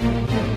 Слава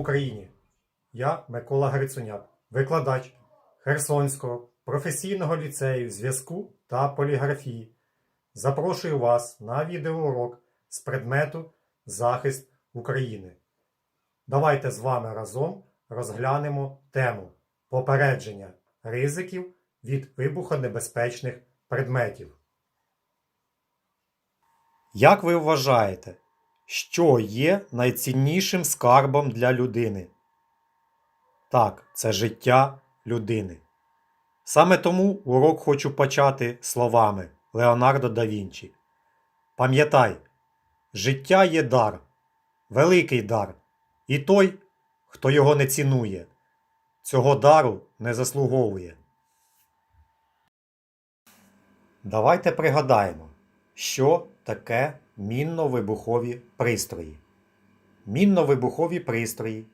Україні! Я Микола Грицуняк, викладач Херсонського професійного ліцею зв'язку та поліграфії. Запрошую вас на відеоурок з предмету Захист України. Давайте з вами разом розглянемо тему попередження ризиків від вибухонебезпечних предметів. Як ви вважаєте, що є найціннішим скарбом для людини? Так, це життя людини. Саме тому урок хочу почати словами Леонардо да Вінчі. Пам'ятай, життя є дар, великий дар, і той, хто його не цінує, цього дару не заслуговує. Давайте пригадаємо, що таке мінно-вибухові пристрої. Мінно-вибухові пристрої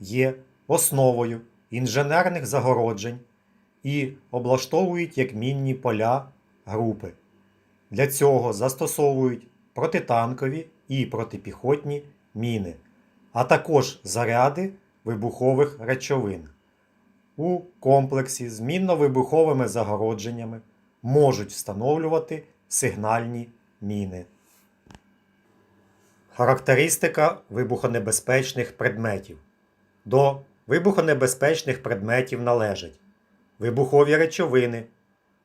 є основою інженерних загороджень і облаштовують як мінні поля групи. Для цього застосовують протитанкові і протипіхотні міни, а також заряди вибухових речовин. У комплексі з мінно-вибуховими загородженнями можуть встановлювати сигнальні міни. Характеристика вибухонебезпечних предметів. До вибухонебезпечних предметів належать вибухові речовини,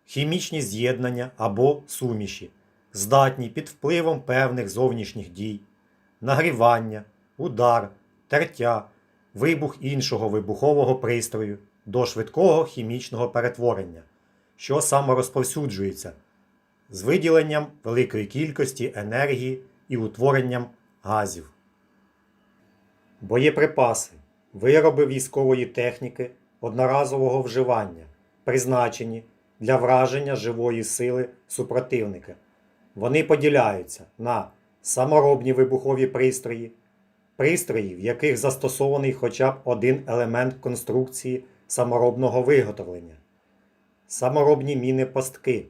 хімічні з'єднання або суміші, здатні під впливом певних зовнішніх дій, нагрівання, удар, тертя, вибух іншого вибухового пристрою до швидкого хімічного перетворення, що саморозповсюджується з виділенням великої кількості енергії і утворенням газів. Боєприпаси вироби військової техніки одноразового вживання, призначені для враження живої сили супротивника. Вони поділяються на саморобні вибухові пристрої, пристрої, в яких застосований хоча б один елемент конструкції саморобного виготовлення, саморобні міни-пастки,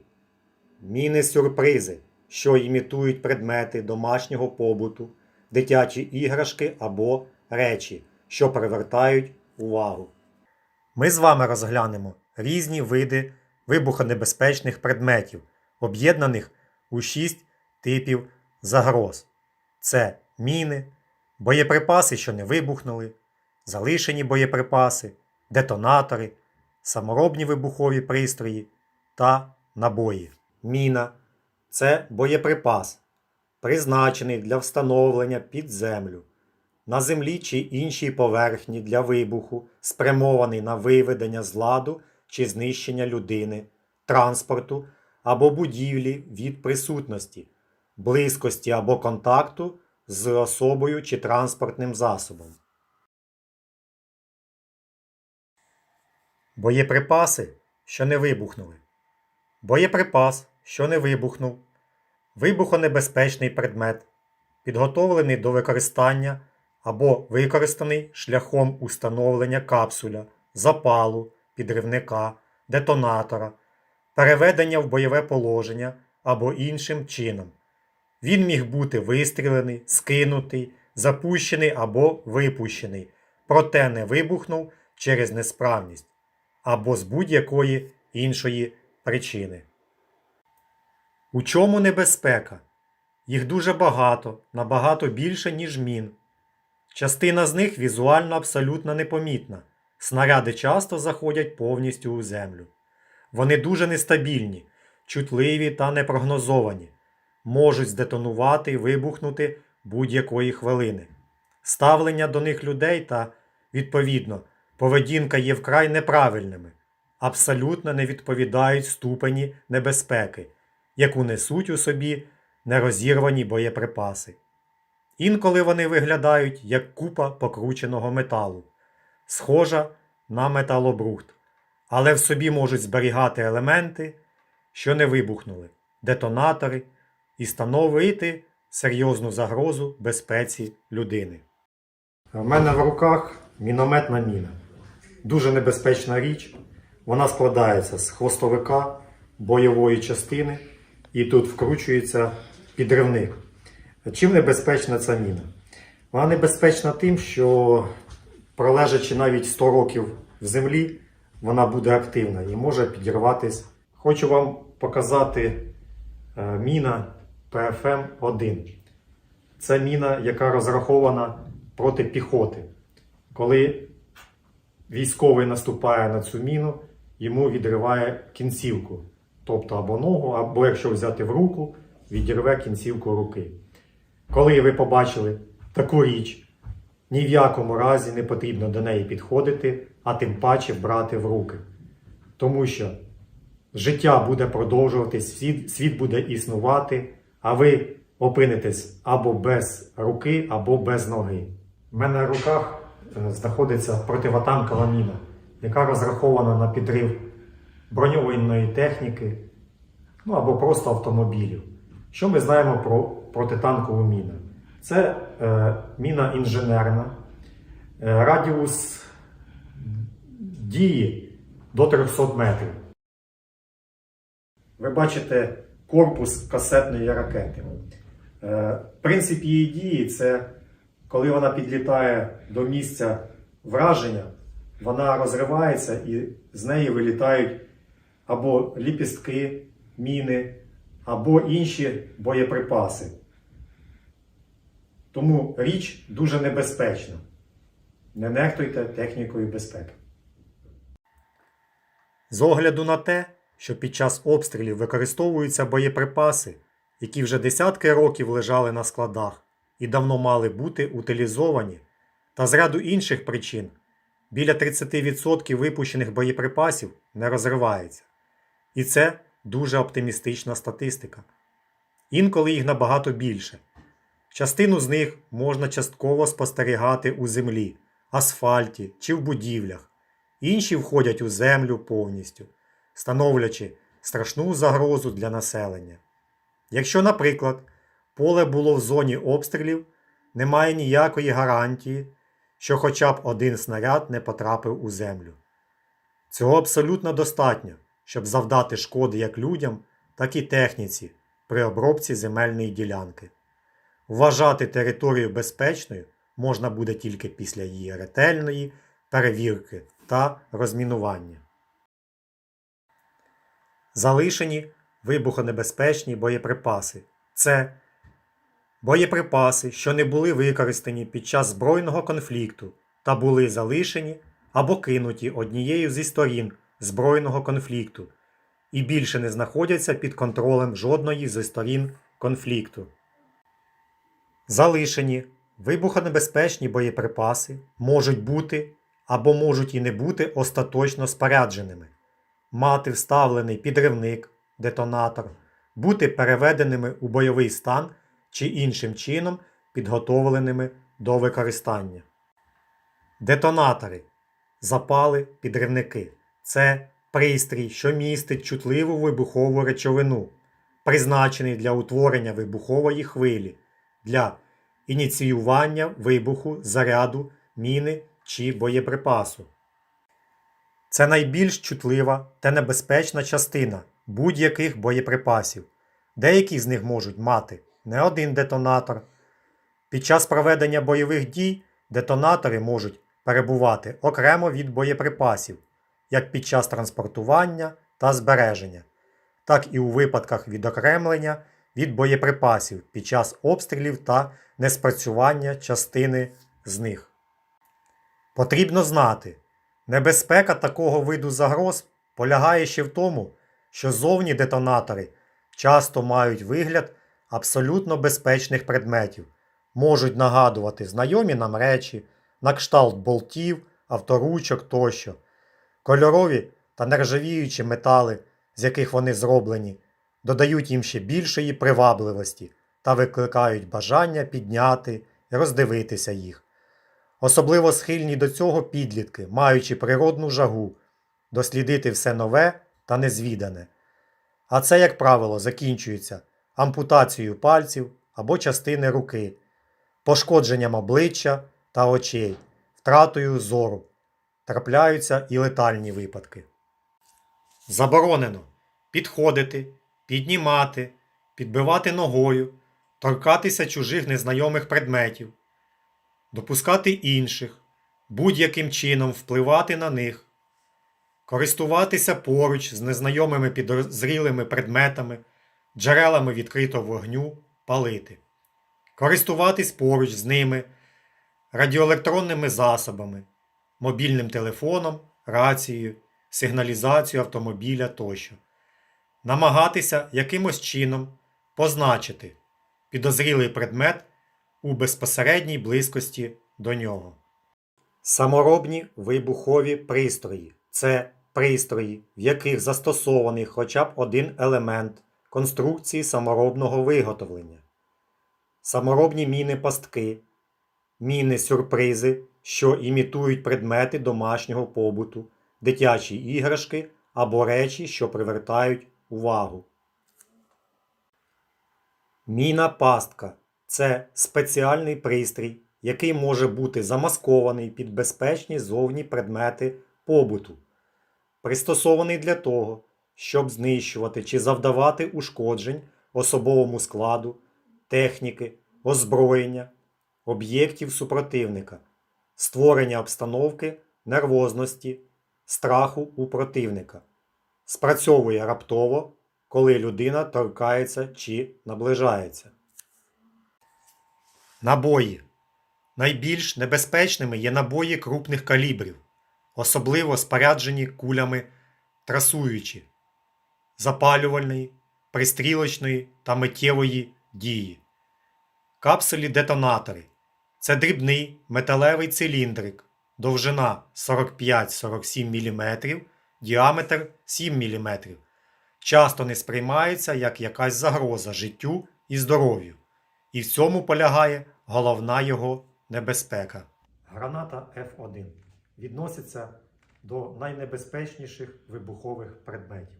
міни-сюрпризи, що імітують предмети домашнього побуту, дитячі іграшки або речі, що привертають увагу. Ми з вами розглянемо різні види вибухонебезпечних предметів, об'єднаних у шість типів загроз: це міни, боєприпаси, що не вибухнули, залишені боєприпаси, детонатори, саморобні вибухові пристрої та набої. Міна це боєприпас, призначений для встановлення під землю, на землі чи іншій поверхні для вибуху, спрямований на виведення з ладу чи знищення людини, транспорту або будівлі від присутності, близькості або контакту з особою чи транспортним засобом. Боєприпаси, що не вибухнули. Боєприпас, що не вибухнув, вибухонебезпечний предмет, підготовлений до використання або використаний шляхом установлення капсуля, запалу, підривника, детонатора, переведення в бойове положення або іншим чином. Він міг бути вистрілений, скинутий, запущений або випущений, проте не вибухнув через несправність або з будь-якої іншої причини. У чому небезпека? Їх дуже багато, набагато більше, ніж мін. Частина з них візуально абсолютно непомітна. Снаряди часто заходять повністю у землю. Вони дуже нестабільні, чутливі та непрогнозовані, можуть здетонувати і вибухнути будь-якої хвилини. Ставлення до них людей та, відповідно, поведінка є вкрай неправильними. абсолютно не відповідають ступені небезпеки, яку несуть у собі нерозірвані боєприпаси. Інколи вони виглядають як купа покрученого металу, схожа на металобрухт, але в собі можуть зберігати елементи, що не вибухнули, детонатори і становити серйозну загрозу безпеці людини. У мене в руках мінометна міна. Дуже небезпечна річ. Вона складається з хвостовика, бойової частини, і тут вкручується підривник. Чим небезпечна ця міна? Вона небезпечна тим, що пролежачи навіть 100 років в землі, вона буде активна і може підірватись. Хочу вам показати е, міна ПФМ-1. Це міна, яка розрахована проти піхоти. Коли військовий наступає на цю міну, йому відриває кінцівку. Тобто або ногу, або якщо взяти в руку, відірве кінцівку руки. Коли ви побачили таку річ, ні в якому разі не потрібно до неї підходити, а тим паче брати в руки. Тому що життя буде продовжуватись, світ, світ буде існувати, а ви опинитесь або без руки, або без ноги. У мене в руках е, знаходиться противотанкова міна, яка розрахована на підрив броньованої техніки, ну або просто автомобілів. Що ми знаємо про протитанкову міну? Це е, міна інженерна, е, радіус дії до 300 метрів. Ви бачите корпус касетної ракети. Е, принцип її дії це коли вона підлітає до місця враження, вона розривається і з неї вилітають або ліпістки, міни, або інші боєприпаси. Тому річ дуже небезпечна. Не нехтуйте технікою безпеки. З огляду на те, що під час обстрілів використовуються боєприпаси, які вже десятки років лежали на складах і давно мали бути утилізовані, та з ряду інших причин біля 30% випущених боєприпасів не розривається. І це дуже оптимістична статистика. Інколи їх набагато більше. Частину з них можна частково спостерігати у землі, асфальті чи в будівлях. Інші входять у землю повністю, становлячи страшну загрозу для населення. Якщо, наприклад, поле було в зоні обстрілів, немає ніякої гарантії, що хоча б один снаряд не потрапив у землю. Цього абсолютно достатньо, щоб завдати шкоди як людям, так і техніці при обробці земельної ділянки. Вважати територію безпечною можна буде тільки після її ретельної перевірки та розмінування. Залишені вибухонебезпечні боєприпаси. Це боєприпаси, що не були використані під час збройного конфлікту та були залишені або кинуті однією зі сторін збройного конфлікту і більше не знаходяться під контролем жодної зі сторін конфлікту. Залишені вибухонебезпечні боєприпаси можуть бути або можуть і не бути остаточно спорядженими, мати вставлений підривник, детонатор, бути переведеними у бойовий стан чи іншим чином підготовленими до використання. Детонатори, запали, підривники це пристрій, що містить чутливу вибухову речовину, призначений для утворення вибухової хвилі, для ініціювання вибуху заряду, міни чи боєприпасу. Це найбільш чутлива та небезпечна частина будь-яких боєприпасів. Деякі з них можуть мати не один детонатор. Під час проведення бойових дій детонатори можуть перебувати окремо від боєприпасів, як під час транспортування та збереження, так і у випадках відокремлення від боєприпасів під час обстрілів та неспрацювання частини з них. Потрібно знати, небезпека такого виду загроз полягає ще в тому, що зовні детонатори часто мають вигляд абсолютно безпечних предметів, можуть нагадувати знайомі нам речі, на кшталт болтів, авторучок тощо. Кольорові та нержавіючі метали, з яких вони зроблені, додають їм ще більшої привабливості та викликають бажання підняти і роздивитися їх. Особливо схильні до цього підлітки, маючи природну жагу, дослідити все нове та незвідане. А це, як правило, закінчується ампутацією пальців або частини руки, пошкодженням обличчя та очей, втратою зору. Трапляються і летальні випадки. Заборонено підходити, піднімати, підбивати ногою, торкатися чужих незнайомих предметів, допускати інших, будь-яким чином впливати на них, користуватися поруч з незнайомими підозрілими предметами, джерелами відкритого вогню, палити, користуватись поруч з ними радіоелектронними засобами, мобільним телефоном, рацією, сигналізацією автомобіля тощо, намагатися якимось чином позначити підозрілий предмет у безпосередній близькості до нього. Саморобні вибухові пристрої це пристрої, в яких застосований хоча б один елемент конструкції саморобного виготовлення. Саморобні міни-пастки, міни-сюрпризи, що імітують предмети домашнього побуту, дитячі іграшки або речі, що привертають увагу. Міна пастка це спеціальний пристрій, який може бути замаскований під безпечні зовні предмети побуту, пристосований для того, щоб знищувати чи завдавати ушкоджень особовому складу, техніки, озброєння, об'єктів супротивника, створення обстановки нервозності, страху у противника, спрацьовує раптово, коли людина торкається чи наближається. Набої. Найбільш небезпечними є набої крупних калібрів, особливо споряджені кулями трасуючі, запалювальної, пристрілочної та миттєвої дії. Капсулі детонатори це дрібний металевий циліндрик, довжина 45-47 мм, діаметр 7 мм. Часто не сприймається як якась загроза життю і здоров'ю, і в цьому полягає головна його небезпека. Граната F1 відноситься до найнебезпечніших вибухових предметів.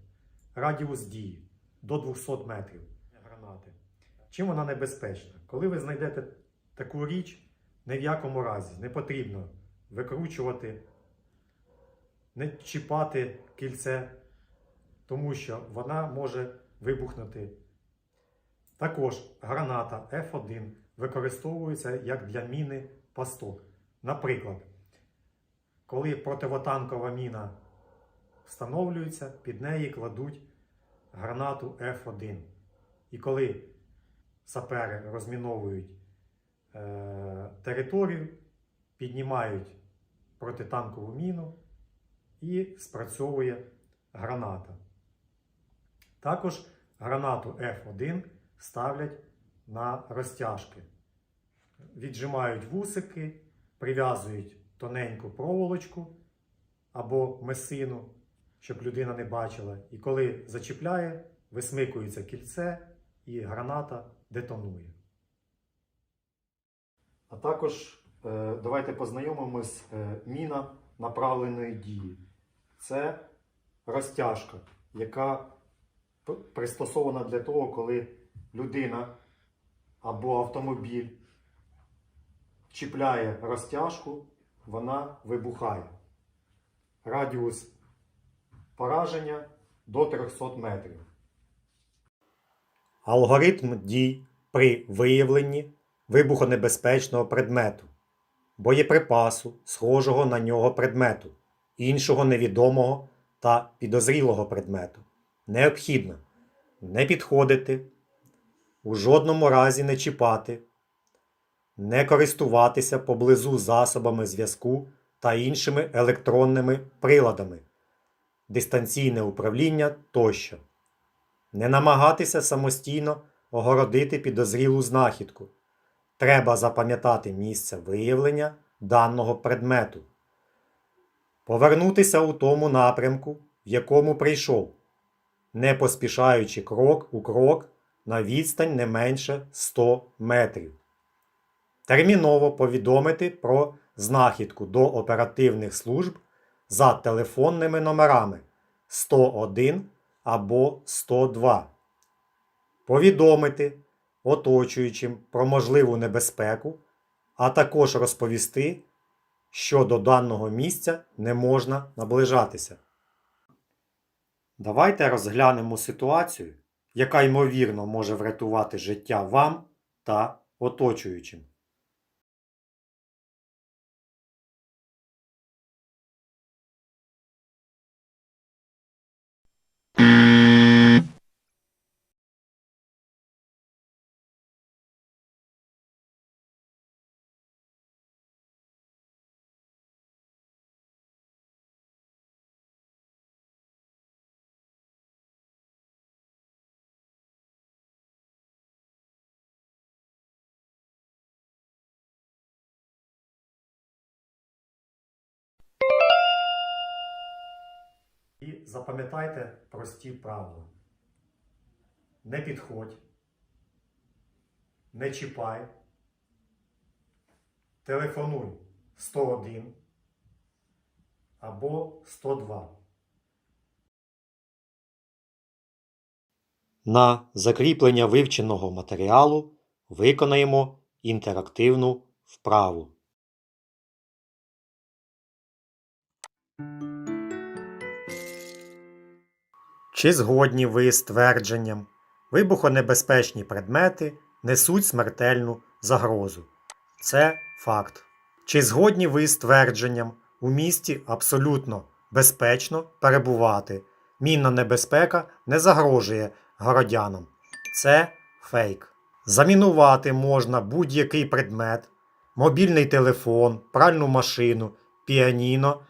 Радіус дії до 200 метрів гранати. Чим вона небезпечна? Коли ви знайдете таку річ, ні в якому разі не потрібно викручувати, не чіпати кільце, тому що вона може вибухнути. Також граната F1 використовується як для міни пасток. Наприклад, коли противотанкова міна встановлюється, під неї кладуть гранату F1. І коли сапери розміновують територію, піднімають протитанкову міну і спрацьовує граната. Також гранату F1 ставлять на розтяжки. Віджимають вусики, прив'язують тоненьку проволочку або месину, щоб людина не бачила. І коли зачіпляє, висмикується кільце і граната детонує. А також е, давайте познайомимось е, міна направленої дії. Це розтяжка, яка пристосована для того, коли людина або автомобіль чіпляє розтяжку, вона вибухає. Радіус пораження до 300 метрів. Алгоритм дій при виявленні вибухонебезпечного предмету, боєприпасу, схожого на нього предмету, іншого невідомого та підозрілого предмету. Необхідно не підходити, у жодному разі не чіпати, не користуватися поблизу засобами зв'язку та іншими електронними приладами, дистанційне управління тощо. Не намагатися самостійно огородити підозрілу знахідку. Треба запам'ятати місце виявлення даного предмету. Повернутися у тому напрямку, в якому прийшов, не поспішаючи крок у крок на відстань не менше 100 метрів. Терміново повідомити про знахідку до оперативних служб за телефонними номерами 101 або 102. Повідомити оточуючим про можливу небезпеку, а також розповісти, що до даного місця не можна наближатися. Давайте розглянемо ситуацію, яка ймовірно може врятувати життя вам та оточуючим. І запам'ятайте прості правила. Не підходь, не чіпай, телефонуй 101 або 102. На закріплення вивченого матеріалу виконаємо інтерактивну вправу. Чи згодні ви з твердженням, вибухонебезпечні предмети несуть смертельну загрозу? Це факт. Чи згодні ви з твердженням, у місті абсолютно безпечно перебувати? Мінна небезпека не загрожує городянам. Це фейк. Замінувати можна будь-який предмет, мобільний телефон, пральну машину, піаніно,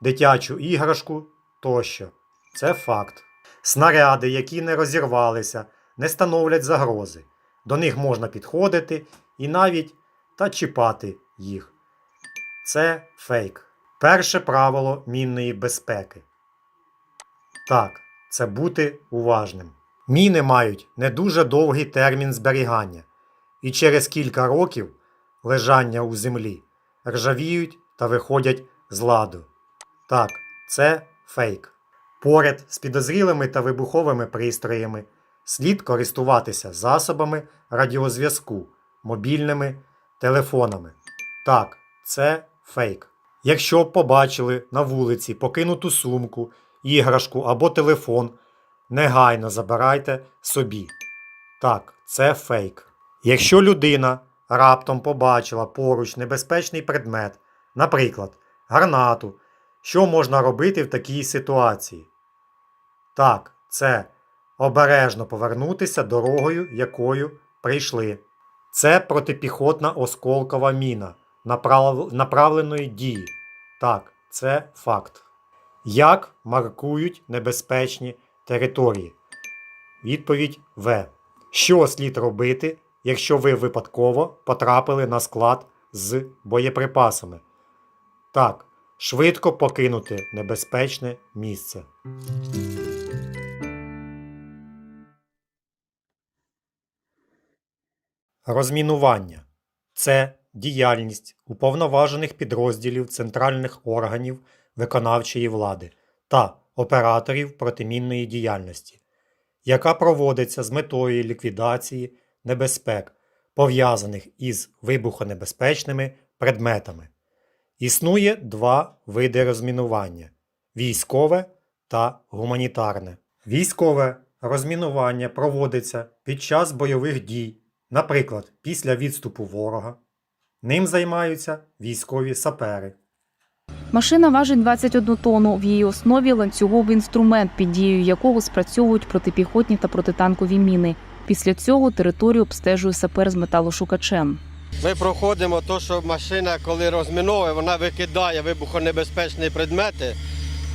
дитячу іграшку тощо. Це факт. Снаряди, які не розірвалися, не становлять загрози. До них можна підходити і навіть та чіпати їх. Це фейк. Перше правило мінної безпеки. Так, це бути уважним. Міни мають не дуже довгий термін зберігання, і через кілька років лежання у землі ржавіють та виходять з ладу. Так, це фейк. Поряд з підозрілими та вибуховими пристроями слід користуватися засобами радіозв'язку, мобільними телефонами. Так, це фейк. Якщо побачили на вулиці покинуту сумку, іграшку або телефон, негайно забирайте собі. Так, це фейк. Якщо людина раптом побачила поруч небезпечний предмет, наприклад, гранату, що можна робити в такій ситуації? Так, це обережно повернутися дорогою, якою прийшли. Це протипіхотна осколкова міна направ- направленої дії. Так, це факт. Як маркують небезпечні території? Відповідь В. Що слід робити, якщо ви випадково потрапили на склад з боєприпасами? Так, швидко покинути небезпечне місце. Розмінування це діяльність уповноважених підрозділів центральних органів виконавчої влади та операторів протимінної діяльності, яка проводиться з метою ліквідації небезпек, пов'язаних із вибухонебезпечними предметами. Існує два види розмінування військове та гуманітарне. Військове розмінування проводиться під час бойових дій, наприклад, після відступу ворога. Ним займаються військові сапери. Машина важить 21 тонну. В її основі ланцюговий інструмент, під дією якого спрацьовують протипіхотні та протитанкові міни. Після цього територію обстежує сапер з металошукачем. Ми проходимо то, що машина, коли розміновує, вона викидає вибухонебезпечні предмети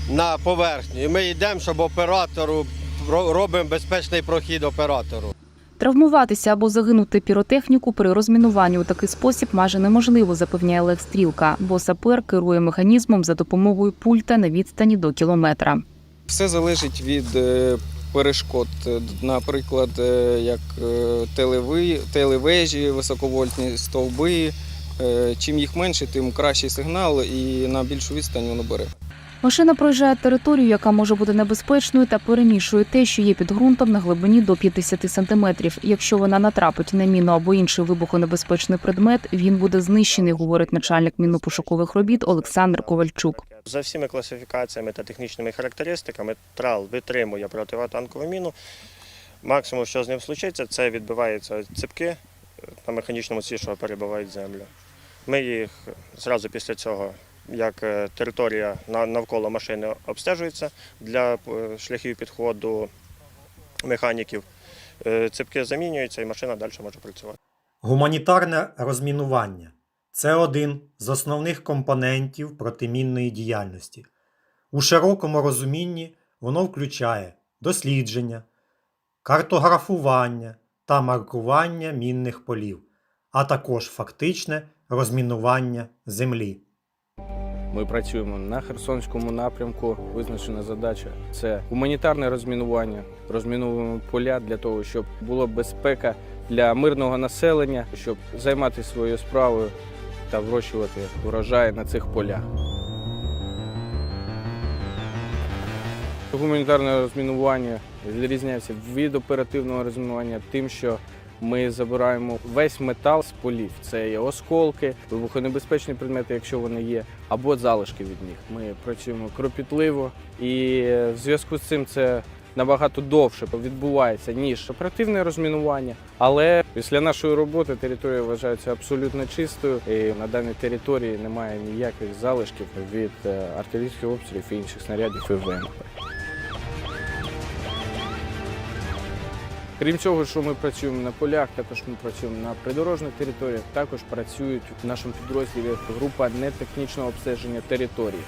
на поверхню. І ми йдемо, щоб оператору робимо безпечний прохід оператору. Травмуватися або загинути піротехніку при розмінуванні у такий спосіб майже неможливо, запевняє Олег Стрілка, бо сапер керує механізмом за допомогою пульта на відстані до кілометра. Все залежить від е, перешкод. Е, Наприклад, е, як е, телевежі, високовольтні стовби. Чим їх менше, тим кращий сигнал і на більшу відстань воно бере. Машина проїжджає територію, яка може бути небезпечною, та перемішує те, що є під ґрунтом на глибині до 50 сантиметрів. Якщо вона натрапить на міну або інший вибухонебезпечний предмет, він буде знищений, говорить начальник мінно-пошукових робіт Олександр Ковальчук. За всіми класифікаціями та технічними характеристиками трал витримує противотанкову міну. Максимум, що з ним случиться, це відбиваються ципки е, на механічному ці, що перебивають землю. Ми їх зразу після цього, як е, територія навколо машини обстежується для е, шляхів підходу механіків, е, ципки замінюються і машина далі може працювати. Гуманітарне розмінування це один з основних компонентів протимінної діяльності. У широкому розумінні воно включає дослідження, картографування та маркування мінних полів, а також фактичне розмінування землі. Ми працюємо на Херсонському напрямку. Визначена задача це гуманітарне розмінування. Розмінуємо поля для того, щоб була безпека для мирного населення, щоб займатися своєю справою та вирощувати врожай на цих полях. Гуманітарне розмінування відрізняється від оперативного розмінування тим, що ми забираємо весь метал з полів. Це є осколки, вибухонебезпечні предмети, якщо вони є, або залишки від них. Ми працюємо кропітливо, і в зв'язку з цим це набагато довше відбувається ніж оперативне розмінування. Але після нашої роботи територія вважається абсолютно чистою, і на даній території немає ніяких залишків від е, артилерійських обстрілів і інших снарядів і ВМП. Крім цього, що ми працюємо на полях, також ми працюємо на придорожних територіях. Також працюють в нашому підрозділі група нетехнічного обстеження території.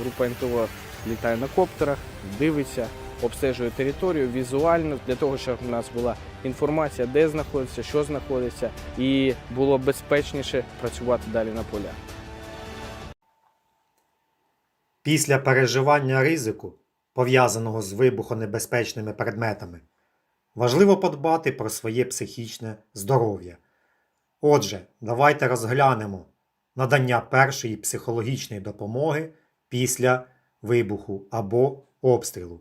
Група НТО літає на коптерах, дивиться, обстежує територію візуально для того, щоб у нас була інформація, де знаходиться, що знаходиться, і було безпечніше працювати далі на полях. Після переживання ризику, пов'язаного з вибухонебезпечними предметами, важливо подбати про своє психічне здоров'я. Отже, давайте розглянемо надання першої психологічної допомоги після вибуху або обстрілу.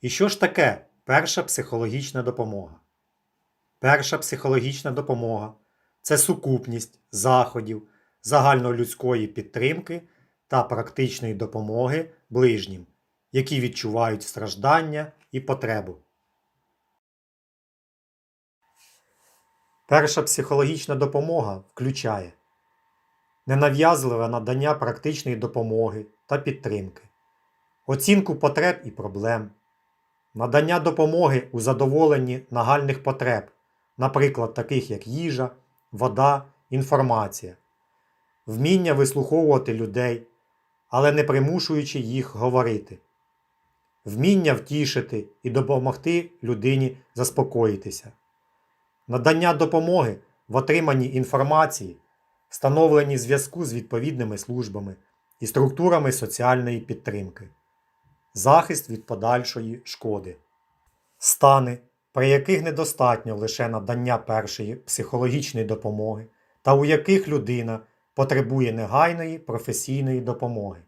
І що ж таке перша психологічна допомога? Перша психологічна допомога це сукупність заходів загальнолюдської підтримки та практичної допомоги ближнім, які відчувають страждання і потребу. Перша психологічна допомога включає ненав'язливе надання практичної допомоги та підтримки, оцінку потреб і проблем, надання допомоги у задоволенні нагальних потреб, наприклад, таких як їжа, вода, інформація, вміння вислуховувати людей, але не примушуючи їх говорити, вміння втішити і допомогти людині заспокоїтися, надання допомоги в отриманні інформації, встановленні зв'язку з відповідними службами і структурами соціальної підтримки, захист від подальшої шкоди, стани, при яких недостатньо лише надання першої психологічної допомоги, та у яких людина потребує негайної професійної допомоги.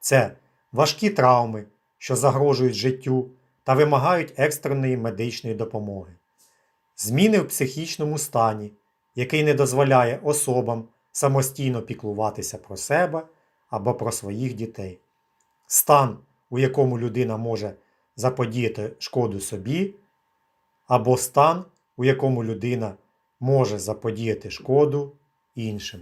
Це важкі травми, що загрожують життю та вимагають екстреної медичної допомоги, зміни в психічному стані, який не дозволяє особам самостійно піклуватися про себе або про своїх дітей, стан, у якому людина може заподіяти шкоду собі, або стан, у якому людина може заподіяти шкоду іншим.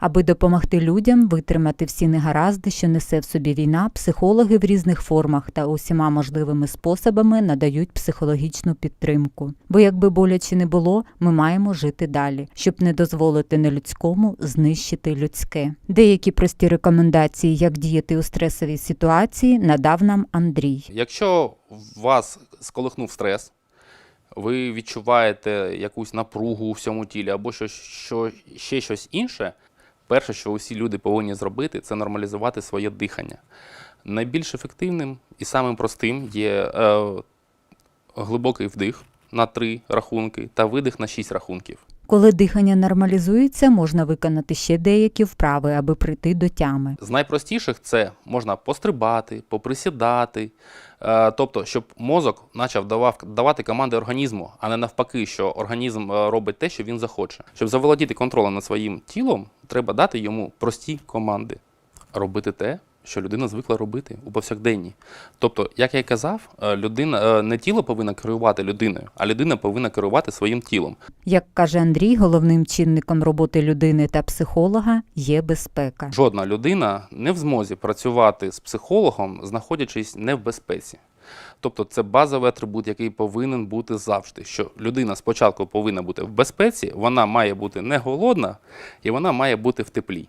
Аби допомогти людям витримати всі негаразди, що несе в собі війна, психологи в різних формах та усіма можливими способами надають психологічну підтримку. Бо якби боляче не було, ми маємо жити далі, щоб не дозволити нелюдському знищити людське. Деякі прості рекомендації, як діяти у стресовій ситуації, надав нам Андрій. Якщо вас сколихнув стрес, ви відчуваєте якусь напругу у всьому тілі або що, що, ще щось інше, перше, що усі люди повинні зробити, це нормалізувати своє дихання. Найбільш ефективним і самим простим є е, глибокий вдих на три рахунки та видих на шість рахунків. Коли дихання нормалізується, можна виконати ще деякі вправи, аби прийти до тями. З найпростіших це можна пострибати, поприсідати, е, тобто, щоб мозок почав давати команди організму, а не навпаки, що організм е, робить те, що він захоче. Щоб заволодіти контролем над своїм тілом, треба дати йому прості команди. Робити те, що людина звикла робити у повсякденні. Тобто, як я й казав, е, людина е, не тіло повинна керувати людиною, а людина повинна керувати своїм тілом. Як каже Андрій, головним чинником роботи людини та психолога є безпека. Жодна людина не в змозі працювати з психологом, знаходячись не в безпеці. Тобто це базовий атрибут, який повинен бути завжди. Що людина спочатку повинна бути в безпеці, вона має бути не голодна і вона має бути в теплі.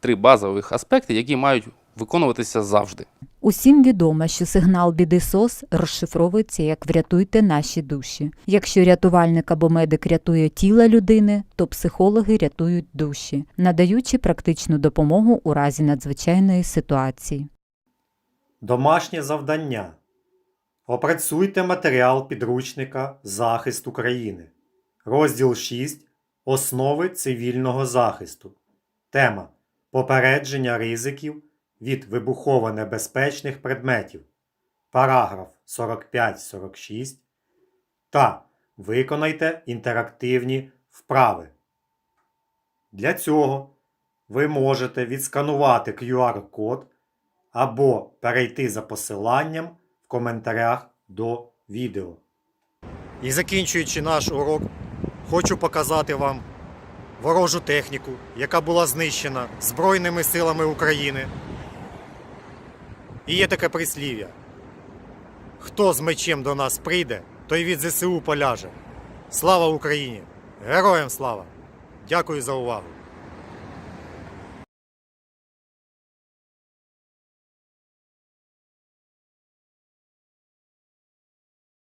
Три базових аспекти, які мають виконуватися завжди. Усім відомо, що сигнал біди СОС розшифровується як врятуйте наші душі. Якщо рятувальник або медик рятує тіло людини, то психологи рятують душі, надаючи практичну допомогу у разі надзвичайної ситуації. Домашнє завдання. Опрацюйте матеріал підручника Захист України. Розділ 6. Основи цивільного захисту. Тема Попередження ризиків від вибухово-небезпечних предметів. Параграф 45-46. Та виконайте інтерактивні вправи. Для цього ви можете відсканувати QR-код або перейти за посиланням в коментарях до відео. І закінчуючи наш урок, хочу показати вам ворожу техніку, яка була знищена Збройними силами України. І є таке прислів'я. Хто з мечем до нас прийде, той від ЗСУ поляже. Слава Україні! Героям слава! Дякую за увагу!